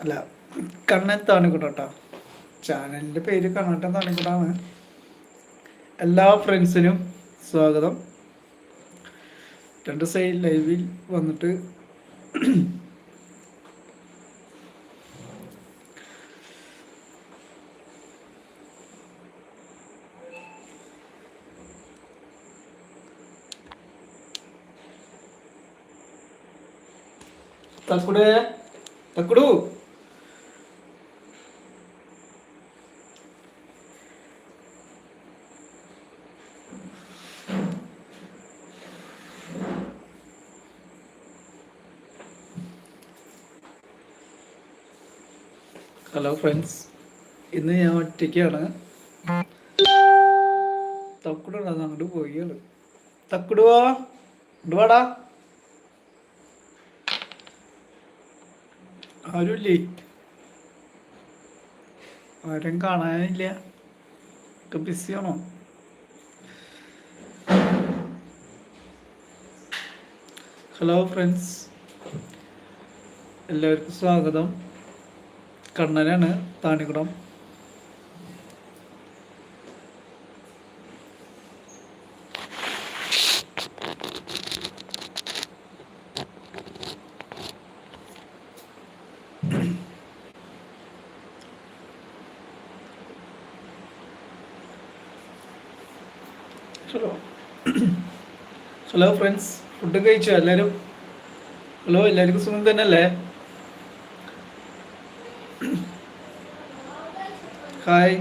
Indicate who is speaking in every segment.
Speaker 1: അല്ല കണ്ണൻ താണിക്കുട്ടോ ചാനലിന്റെ പേര് കണ്ണട്ടൻ താണിക്കുട്ടാണ്. എല്ലാ ഫ്രണ്ട്സിനും സ്വാഗതം. രണ്ട് സൈഡ് ലൈവിൽ വന്നിട്ട് തക്കുടേ തക്കുടു ഹലോ ഫ്രണ്ട്സ് ഇന്ന് ഞാൻ ഒറ്റയ്ക്കാണ്. തക്കുടുണ്ട് അങ്ങോട്ട് പോയാണ് തക്കുടുവാ ഇടുവാടാ ആരുമില്ലേ ആരും കാണാനില്ല. ഒക്കെ ബിസിയാണോ ഹലോ ഫ്രണ്ട്സ് എല്ലാവർക്കും സ്വാഗതം. കണ്ണനാണ് Thanikkudam hello. Hello friends food കഴിച്ചോ എല്ലാവരും ഹലോ എല്ലാവർക്കും സുഖം തന്നെയല്ലേ? ഹായ്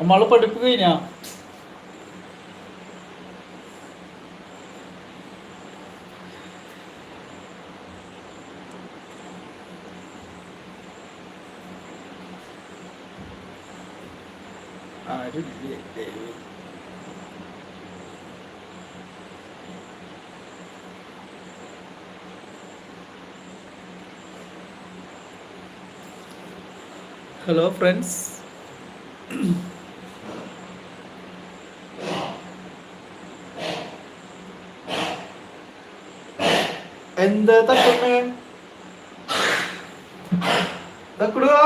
Speaker 1: നമ്മൾ പഠിപ്പ് കഴിഞ്ഞാ ആരുമില്ലേ ദൈവമേ. ഹലോ ഫ്രണ്ട്സ് എന്താ തക്കുണ്ണേ തക്കുടുവാ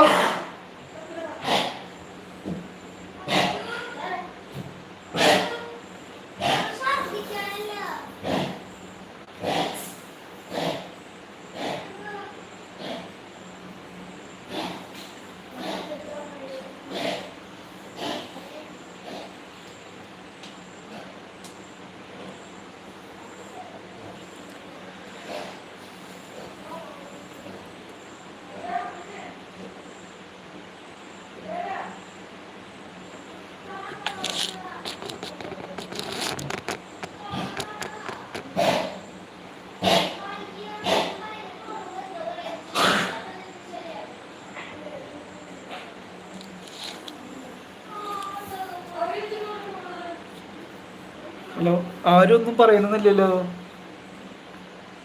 Speaker 1: ഹലോ ആരും ഒന്നും പറയുന്നില്ലല്ലോ.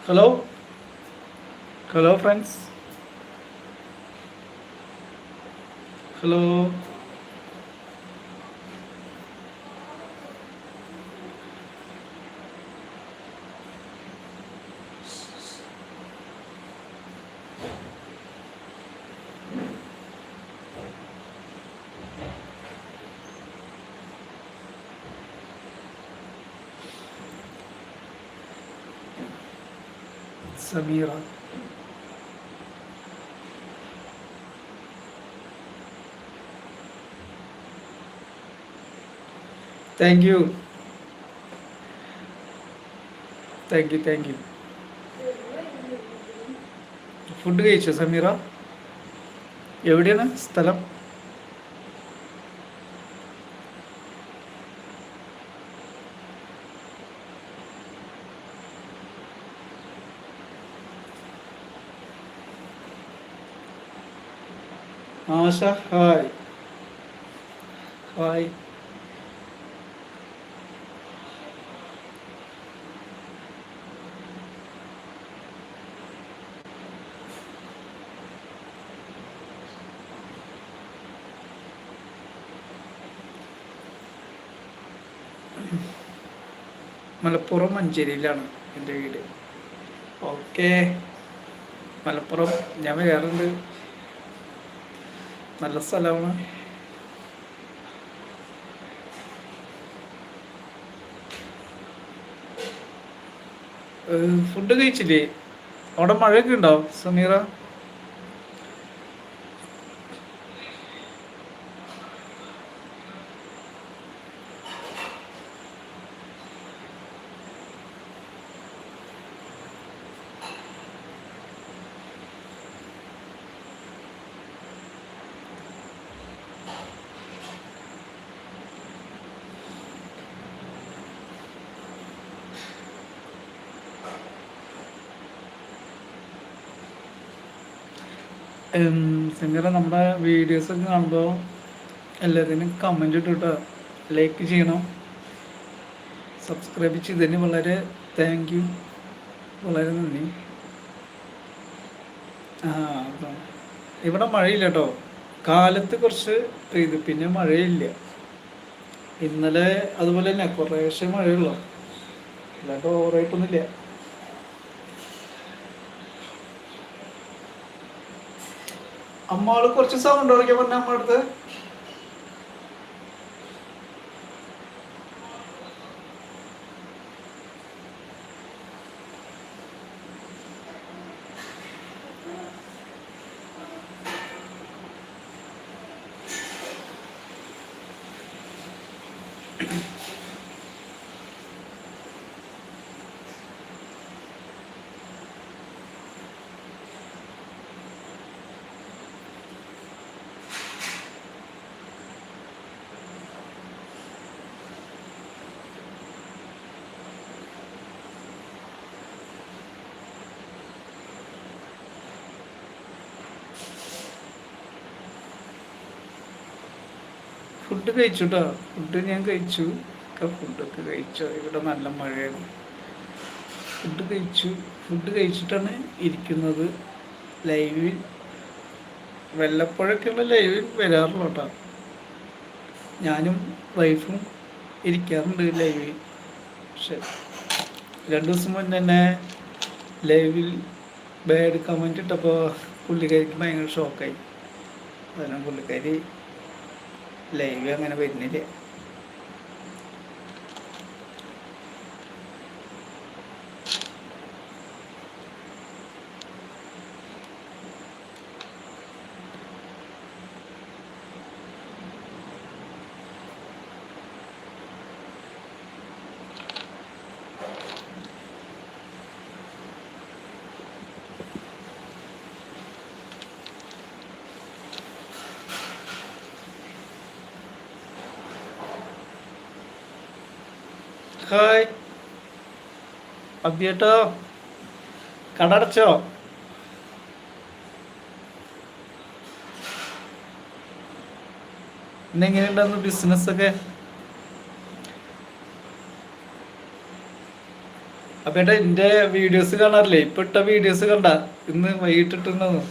Speaker 1: Hello hello friends hello Sameera thank you thank you thank you food കഴിച്ചോ സമീറ? എവിടെയാണ് സ്ഥലം? ആശ ഹായ്. ഹായ്. മലപ്പുറം മഞ്ചേരിയിലാണ് എന്റെ വീട്. ഓക്കെ. മലപ്പുറം ഞാൻ വരാറുണ്ട് നല്ല സ്ഥലമാണ്. ഫുഡ് കഴിച്ചില്ലേ? അവിടെ മഴയൊക്കെ ഉണ്ടോ സമീറ? സമീറ നമ്മുടെ വീഡിയോസ് ഒക്കെ കാണുമ്പോൾ എല്ലാത്തിനും കമന്റ് ഇട്ടിട്ട്. ലൈക്ക് ചെയ്യണം. സബ്സ്ക്രൈബ് ചെയ്തതിന് വളരെ താങ്ക് യു വളരെ നന്ദി. ആ ഇവിടെ മഴയില്ല കേട്ടോ കാലത്ത് കുറച്ച് പെയ്തു. പിന്നെ മഴയില്ല. ഇന്നലെ അതുപോലെ തന്നെ കുറേശ്ശെ മഴയുള്ളൂ. അല്ലാണ്ട് ഓവറായിട്ടൊന്നുമില്ല അമ്മാൾ കുറച്ച് സൗണ്ട് കുറയ്ക്കാൻ പറഞ്ഞ അമ്മ അടുത്ത് ഫുഡ് കഴിച്ചു കേട്ടോ ഫുഡ് ഞാൻ കഴിച്ചു. ഫുഡൊക്കെ കഴിച്ചു. ഇവിടെ നല്ല മഴയാണ്. ഫുഡ് കഴിച്ചു. ഫുഡ് കഴിച്ചിട്ടാണ് ഇരിക്കുന്നത്. ലൈവിൽ വല്ലപ്പോഴൊക്കെയുള്ള ലൈവിൽ വരാറുള്ളൂ കേട്ടോ ഞാനും വൈഫും ഇരിക്കാറുണ്ട് ലൈവിൽ പക്ഷെ രണ്ട് ദിവസം മുന്നേ തന്നെ ലൈവിൽ ബാഡ് കമന്റ് ഇട്ടപ്പോൾ പുള്ളിക്കാരിക്ക് ഭയങ്കര ഷോക്കായി അതിനാ പുള്ളിക്കാരി ലൈവ് അങ്ങനെ വരുന്നില്ല. ഹായ് അബ്ബിയേട്ടോ കടടച്ചോ ഇന്നെങ്ങനെയുണ്ടായിരുന്നു ബിസിനസ് ഒക്കെ അപ്പേട്ടാ എന്റെ വീഡിയോസ് കാണാറില്ലേ? ഇപ്പൊ ഇട്ട വീഡിയോസ് കണ്ട? ഇന്ന് വൈകിട്ടിട്ടുണ്ടെന്ന്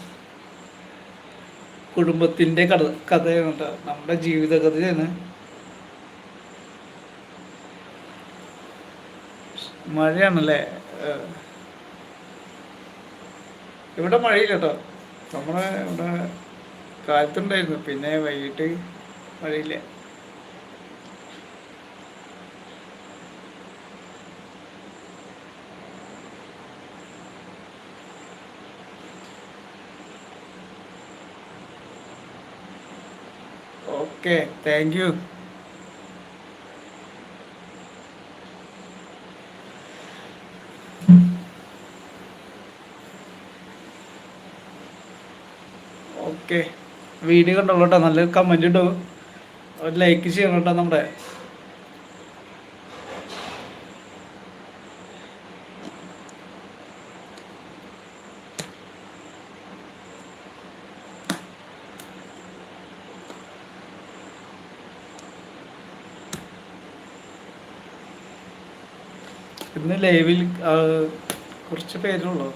Speaker 1: കുടുംബത്തിന്റെ കഥ കഥയാണ് കേട്ടോ. നമ്മുടെ ജീവിത കഥയാണ് മഴയാണല്ലേ? ഇവിടെ മഴയില്ല കേട്ടോ നമ്മളെ ഇവിടെ കാലത്തുണ്ടായിരുന്നു. പിന്നെ വൈകിട്ട് മഴയില്ല. ഓക്കെ. Thank you. വീഡിയോ കണ്ടോളൂ കേട്ടോ നല്ലൊരു കമന്റ് ഇട്ടു. ഒരു ലൈക്ക് ചെയ്യണം കേട്ടോ നമ്മുടെ. ഇന്ന് ലൈവിൽ കുറച്ച് പേരുള്ളൂ.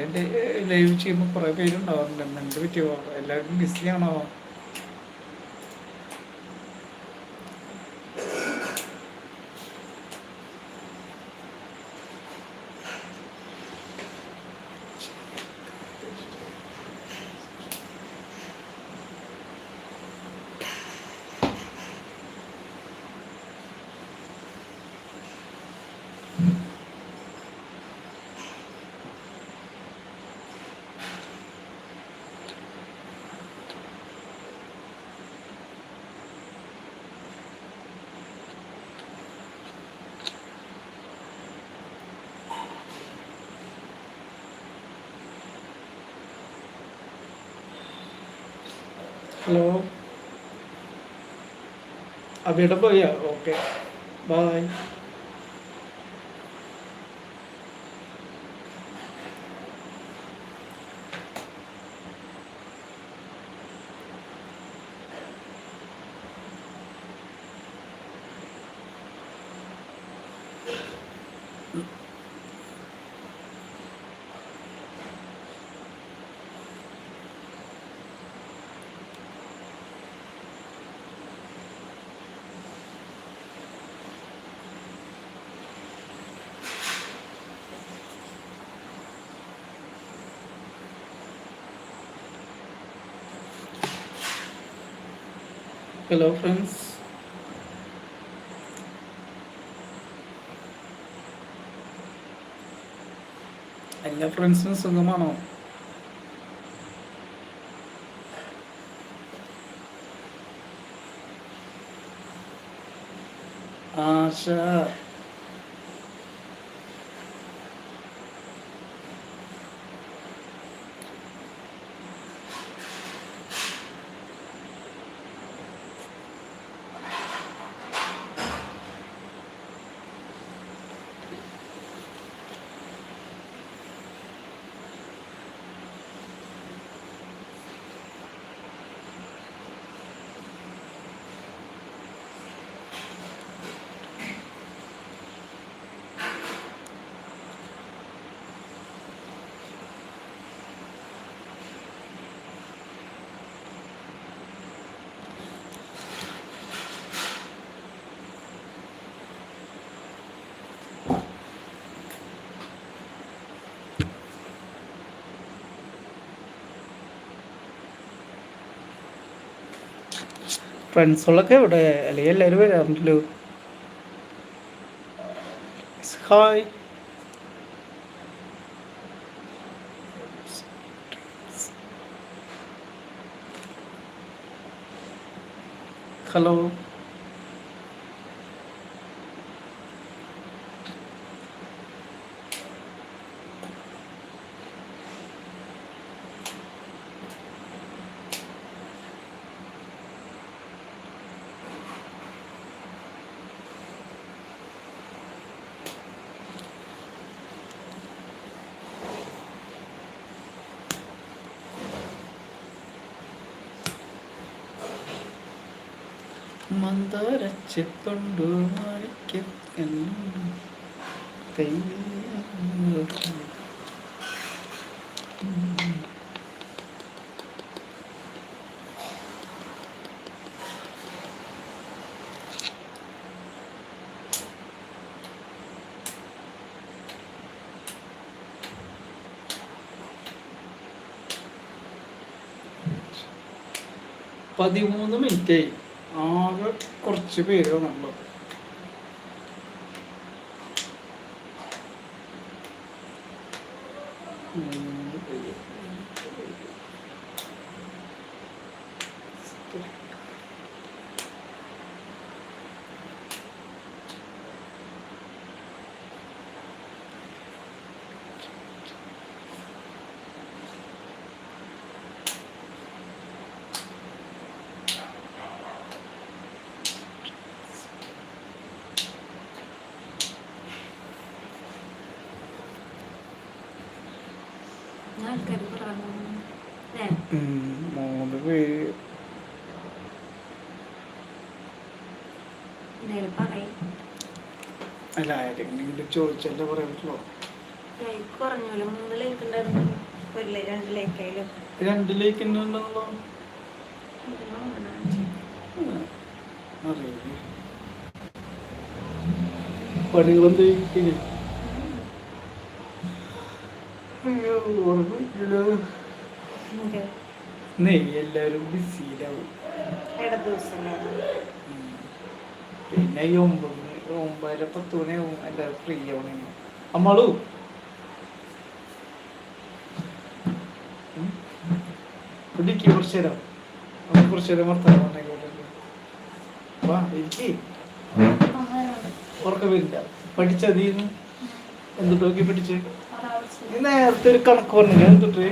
Speaker 1: എന്റെ ലൈവ് ചെയ്യുമ്പോൾ കുറേ പേരുണ്ടാവാറുണ്ട്. എന്ത് പറ്റിയോ എല്ലാവരും ബിസിയാണോ ഹലോ. അവിടെ പോയാ ഓക്കെ. ബായ് ഹലോ ഫ്രണ്ട്സ് എല്ലാ ഫ്രണ്ട്സിനും സുഖമാണോ? ആശ ഫ്രണ്ട്സുകളൊക്കെ ഇവിടെ അല്ലെങ്കിൽ എല്ലാവരും വരാറുണ്ടല്ലോ ഹായ് ഹലോ മാണിക്യം പതിമൂന്ന് മിനിറ്റ് കുറച്ച്
Speaker 2: ല്ലേ?
Speaker 1: മൂന്ന് പേര്. അല്ല ആരെങ്കിലും ചോദിച്ചല്ലേ പറയാൻ പറ്റുള്ളൂ
Speaker 2: ലൈക്ക് കുറഞ്ഞോലും മൂന്ന് ലൈക്ക് ഉണ്ടായിരുന്നു ഒരു രണ്ട്
Speaker 1: ഉണ്ടല്ലോ അറിയില്ല. പണികളെന്ത് കഴിഞ്ഞു നെയ് എല്ലാവരും ബിസിയിലാവും പിന്നെ ഈ ഒമ്പത് ഒമ്പതര പത്ത് മണിയാവും എല്ലാവരും ഫ്രീ ആവണേ. അമ്മളു ഇടിക്ക് കുറച്ച് നേരം. നമുക്ക് കുറച്ച് നേരം വർത്തമാനം വാ ഇരിക്ക്. ഉറക്കം വരില്ല. പഠിച്ച നീ എന്തിട്ട് നോക്കി പഠിച്ച്? നേരത്തെ ഒരു കണക്ക് പറഞ്ഞില്ല? എന്തിട്ട്?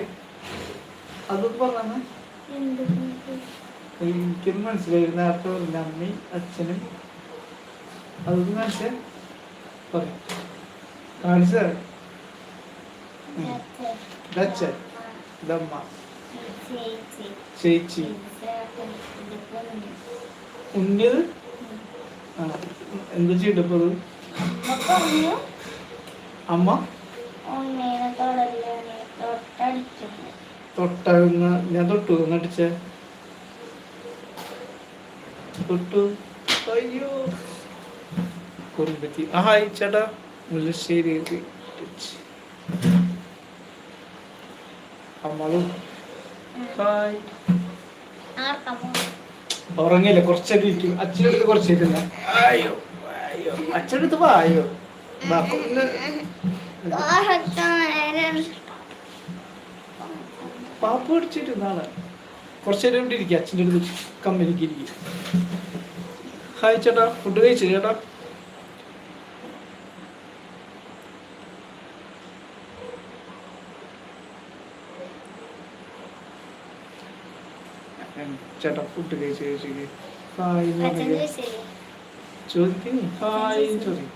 Speaker 1: അതൊക്കെ പറഞ്ഞ എനിക്കൊന്നും മനസ്സിലായി. നേരത്തെ പറഞ്ഞ അമ്മയും അച്ഛനും. അതൊന്നും കാണിച്ചേ. പറയാം. കാണിച്ച. ഇതച്ഛൻ. ഇതമ്മ. ചേച്ചി. ഉണ്ണിയത്? ആ. എന്ത് ചെയ്തപ്പോ അമ്മ തൊട്ടകുന്ന ഞാൻ തൊട്ടു നടിച്ച തൊട്ടു. അയ്യോ. കുറുമ്പത്തി. ആ ഹായ് ചേട്ടാ. മുല്ലശ്ശേരി അമ്മളും ഹായ്. ഉറങ്ങില്ല കുറച്ചൊക്കെ ഇരിക്കും. അച്ഛനടുത്ത് കുറച്ചിട്ടില്ല അയ്യോ അയ്യോ. അച്ഛനടുത്ത് വാ അയ്യോ പാപ്പ പിടിച്ചിട്ട് നാളെ കുറച്ച് നേരം ഇവിടെ ഇരിക്കുക അച്ഛന്റെ അടുത്ത് കമ്പനിക്ക് ഇരിക്കും. ഹായ് ചേട്ടാ ഫുഡ് കഴിച്ചു ചേട്ടാ? ചേട്ടാ ഫുഡ് കഴിച്ചു കഴിച്ചു ഹായ് ചോദിക്കുന്നു ഹായ് ചോദിക്കും.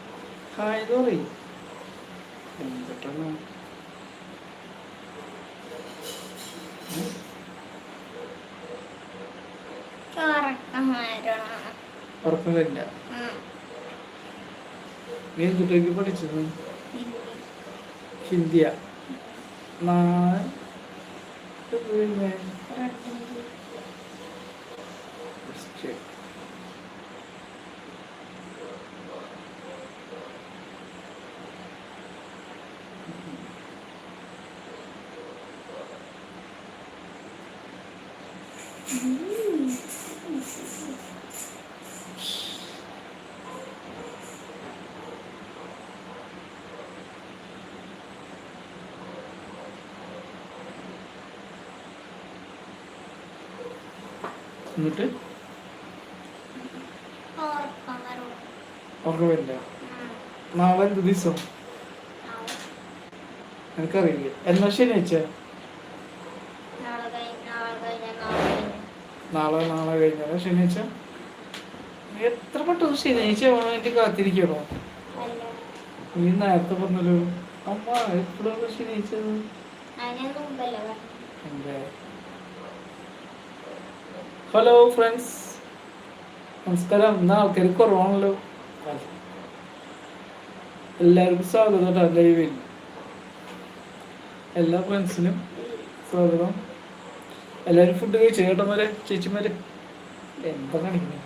Speaker 1: ഹായ് എന്ന് പറയും. എന്തിട്ടാണ് ഉറക്കം വരില്ല നീ എന്തിട്ടേക്ക് പഠിച്ചത്? ഹിന്ദിയ. നാ- പിന്നെ? എന്നിട്ട് ഉറക്കം വരില്ല. നാളെ എന്ത് ദിവസം? എനിക്കറിയില്ല. എന്നാ ശനിയാഴ്ച നാളെ നാളെ കഴിഞ്ഞാലോ? ശനിയാഴ്ച എത്ര പെട്ടെന്ന് ശനിയാഴ്ച വേണോ എനിക്ക് കാത്തിരിക്കണോ? നീ നേരത്തെ പറഞ്ഞല്ലോ. അമ്മ എപ്പോഴാണ് ശനിയാഴ്ച? എന്തേ? ഹലോ ഫ്രണ്ട്സ് നമസ്കാരം. എന്നാ ആൾക്കാർ കുറവാണല്ലോ? എല്ലാവർക്കും സ്വാഗതം കേട്ടോ ലൈവിൽ എല്ലാ ഫ്രണ്ട്സിനും സ്വാഗതം. എല്ലാവരും ഫുഡ് കഴിച്ചു? ചേട്ടന്മാരെ ചേച്ചിമാരെ? എന്താ കാണിക്കുന്നത്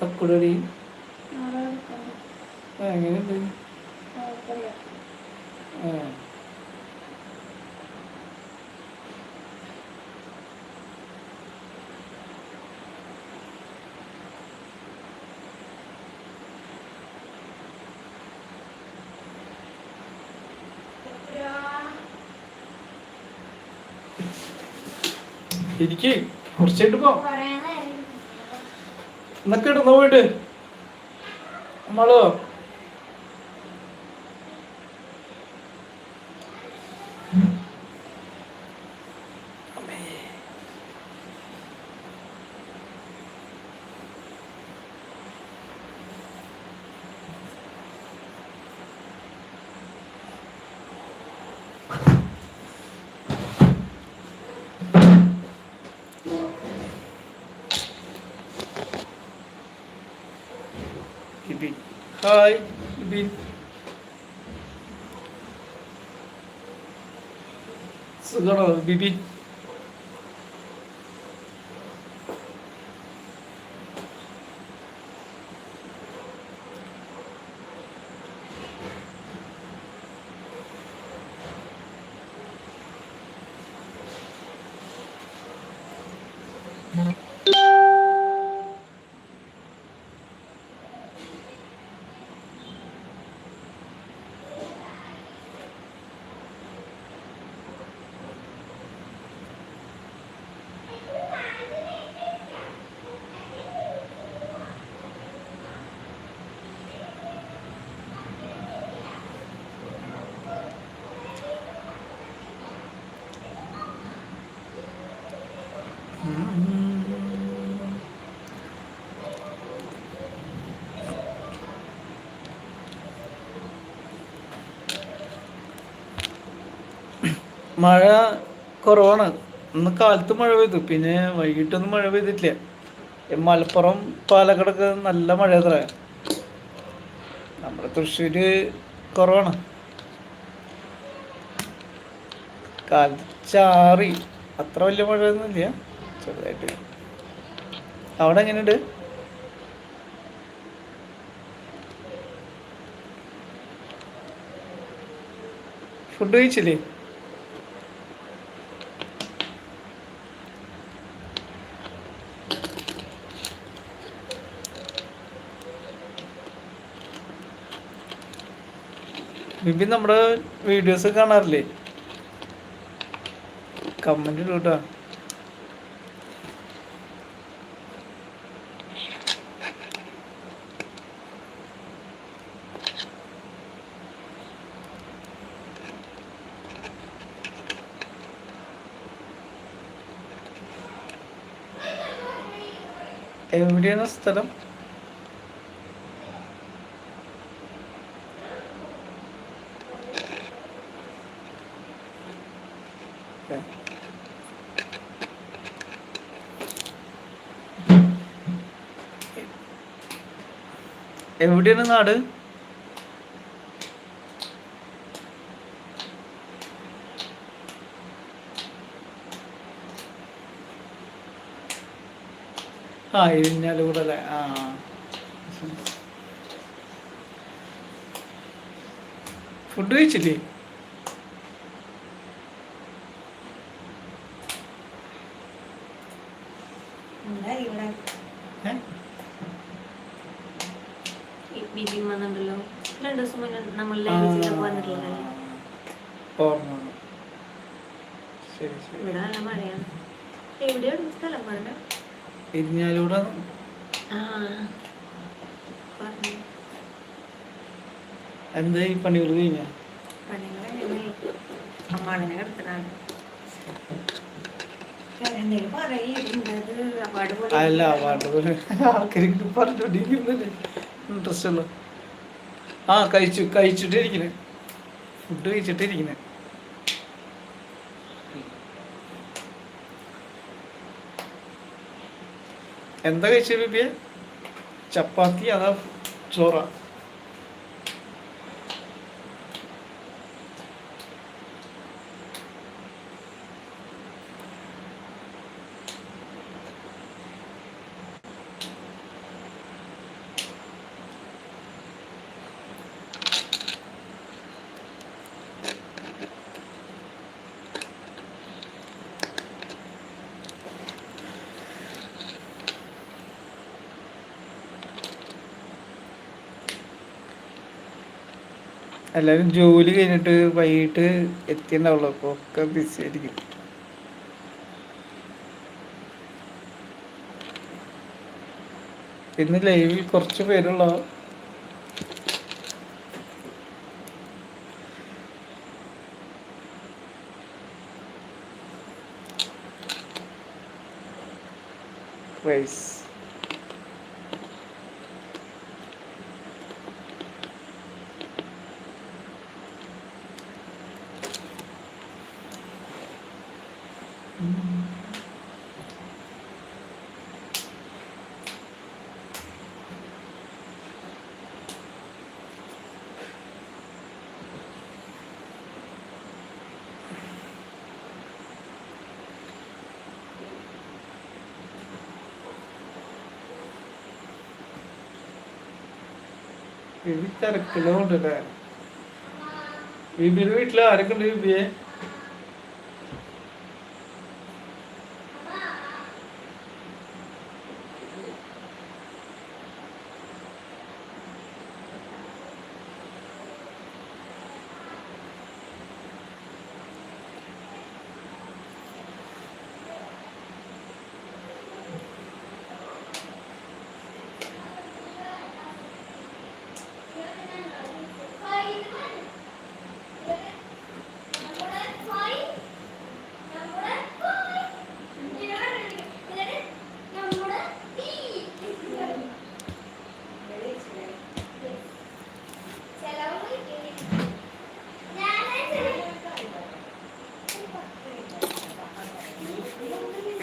Speaker 1: തക്കുടടി. എങ്ങനെയുണ്ട്? ഇരിക്ക്. കുറച്ചായിട്ട് പോ. എന്നൊക്കെ ഇടുന്ന പോയിട്ട്? നമ്മളോ ബിബിൻ ഹായ് ബിബിൻ സുഖമാണോ ബിബിൻ മഴ കുറവാണ്. ഇന്ന് കാലത്ത് മഴ പെയ്തു. പിന്നെ വൈകിട്ടൊന്നും മഴ പെയ്തിട്ടില്ല. മലപ്പുറം പാലക്കാടൊക്കെ നല്ല മഴ അത്ര നമ്മുടെ തൃശ്ശൂര് കുറവാണ്. കാലത്ത് ചാറി. അത്ര വലിയ മഴയൊന്നുമില്ല. ചെറുതായിട്ട്. അവിടെ എങ്ങനെയുണ്ട്? ഫുഡ് കഴിച്ചില്ലേ? ബിബി നമ്മുടെ വീഡിയോസ് കാണാറില്ലേ? കമന്റ് ഇടൂട്ടാ. എവിടെയാണ് സ്ഥലം? എവിടെയാണ് നാട്? ആ ഇരിഞ്ഞാലൂടെ ആ. ഫുഡ് കഴിച്ചില്ലേ?
Speaker 2: വന്നിട്ടുണ്ടല്ലോ. രണ്ടു ദിവസം മുന്നേ നമ്മൾ വന്നിട്ടുള്ളതല്ലേ ഇവിടെ നല്ല മഴയാണ്. എവിടെയാണ് സ്ഥലം പറഞ്ഞ
Speaker 1: ഇരിഞ്ഞാലൂടെ എന്താ ഈ പണികൾ കഴിഞ്ഞ?
Speaker 2: അവാർഡ് പോലെ
Speaker 1: അല്ല അവാർഡ് ആൾക്കാർക്ക് പറഞ്ഞോണ്ടിരിക്കുന്നല്ലേ ഇൻട്രസ്റ്റ് ഉള്ളു. ആ കഴിച്ചു കഴിച്ചിട്ടിരിക്കണേ. ഫുഡ് കഴിച്ചിട്ടിരിക്കണേ. എന്താ കഴിച്ചത് ബിബിയെ? ചപ്പാത്തി അതാ ചോറ. എല്ലാവരും ജോലി കഴിഞ്ഞിട്ട് വൈകിട്ട് എത്തിയിട്ടുണ്ടാവുള്ളൂ അപ്പോൾ ഒക്കെ ബിസി ആയിരിക്കും. ഇന്ന് ലൈവിൽ കുറച്ച് പേരുള്ള? റൈസ് ബിബി തിരക്കിലുണ്ടല്ലേ ബിബിയുടെ വീട്ടിൽ ആരൊക്കെ ഉണ്ട് ബിബിയെ?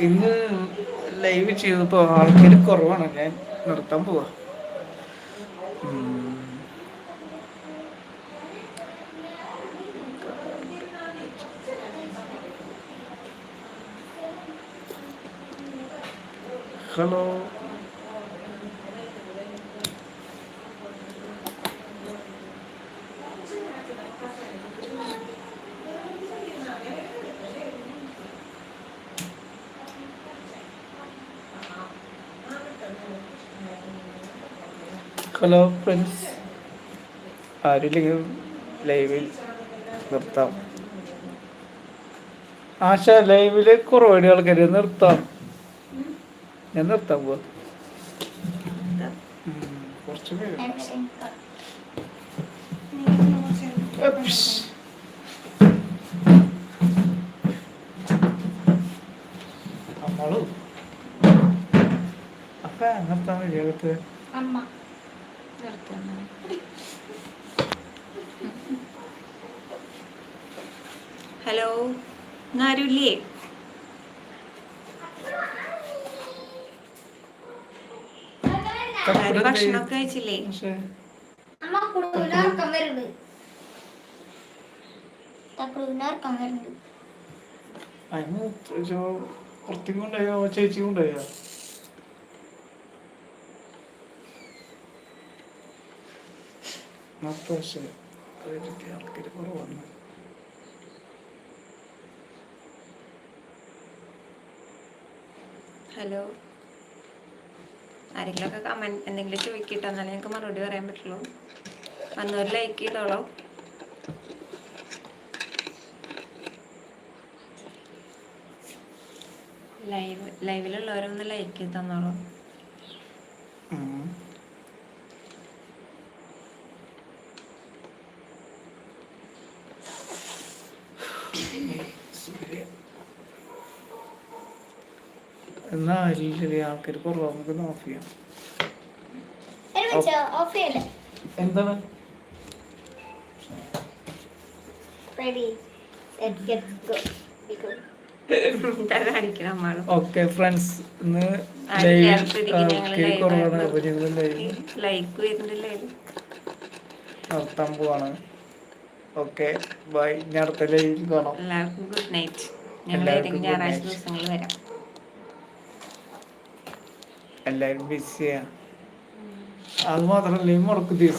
Speaker 1: ഇന്ന് ലൈവ് ചെയ്തപ്പോൾ ആൾക്കാർ കുറവാണ്. ഞാൻ നിർത്താൻ പോവാ. ഹലോ. ഹലോ ഫ്രണ്ട്സ് ആരില്ലെങ്കിലും ലൈവിൽ നിർത്താം. ആശ ലൈവിൽ കുറവാണ് ആൾക്കാർ നിർത്താം. ഞാൻ നിർത്താം പോ. കുറച്ച് അപ്പ നിർത്താൻ വഴിയകത്ത്
Speaker 3: അമ്മ.
Speaker 2: ഹലോ ആരുല്ലേ ആരും ഭക്ഷണമൊക്കെ കഴിച്ചില്ലേ?
Speaker 3: ചേച്ചി
Speaker 1: അതിന് പുറത്തേക്ക് കൊണ്ടുപോയോ? ചേച്ചി കൊണ്ടുപോയോ പക്ഷേ ആൾക്കാർ കുറവാണ്
Speaker 2: ഹലോ ആരെങ്കിലുമൊക്കെ കമന്റ് എന്തെങ്കിലും ചോദിക്കട്ടെ എന്നാലേ ഞങ്ങൾക്ക് മറുപടി പറയാൻ പറ്റുള്ളൂ. വന്നൊരു ലൈക്ക് ചെയ്തോളൂ. ലൈവ് ലൈവിലുള്ളവരൊന്ന് ലൈക്ക് ചെയ്ത് തന്നോളൂ.
Speaker 1: ആൾക്കാർ കുറവാ. നമുക്ക് ഓഫ് ചെയ്യാം. എന്താണ്? ഓക്കെ ഫ്രണ്ട്സ് ഇന്ന് കുറവാണ്. അപ്പൊ ഞങ്ങൾ നടത്താൻ പോവാണ്. ഓക്കെ ബൈ ഞാൻ അടുത്ത ലൈവിൽ കാണാം.
Speaker 2: എല്ലാവർക്കും ഗുഡ് നൈറ്റ് ഞങ്ങൾ ഏതെങ്കിലും ഞായറാഴ്ച ദിവസങ്ങളിൽ വരാം.
Speaker 1: എല്ലാവരും ബിസിയാണ് അത് മാത്രമല്ല ദിവസം